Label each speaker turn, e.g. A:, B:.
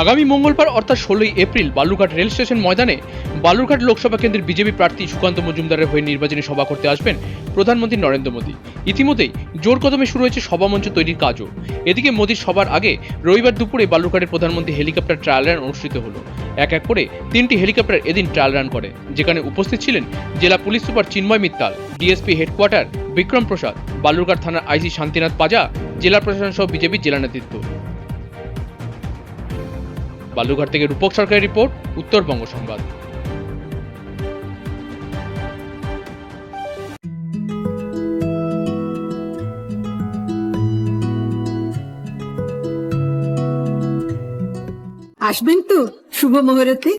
A: আগামী মঙ্গলবার অর্থাৎ ষোলোই এপ্রিল বালুরঘাট রেল স্টেশন ময়দানে বালুরঘাট লোকসভা কেন্দ্রের বিজেপি প্রার্থী সুকান্ত মজুমদারের হয়ে নির্বাচনী সভা করতে আসবেন প্রধানমন্ত্রী নরেন্দ্র মোদী। ইতিমধ্যেই জোর কদমে শুরু হয়েছে সভামঞ্চ তৈরির কাজও। এদিকে মোদীর সবার আগে রবিবার দুপুরে বালুরঘাটের প্রধানমন্ত্রী হেলিকপ্টার ট্রায়াল রান অনুষ্ঠিত হলো। এক এক করে তিনটি হেলিকপ্টার এদিন ট্রায়াল রান করে, যেখানে উপস্থিত ছিলেন জেলা police super Chinmoy Mittal, DSP headquarter Bikram Prasad, Balurghat থানার আইসি শান্তিনাথ পাজা, জেলা প্রশাসন সহ বিজেপির জেলা নেতৃত্ব। বালুরঘাট থেকে রূপক সরকারের রিপোর্ট উত্তরবঙ্গ সংবাদ।
B: আসবেন তো শুভ মুহূর্তে।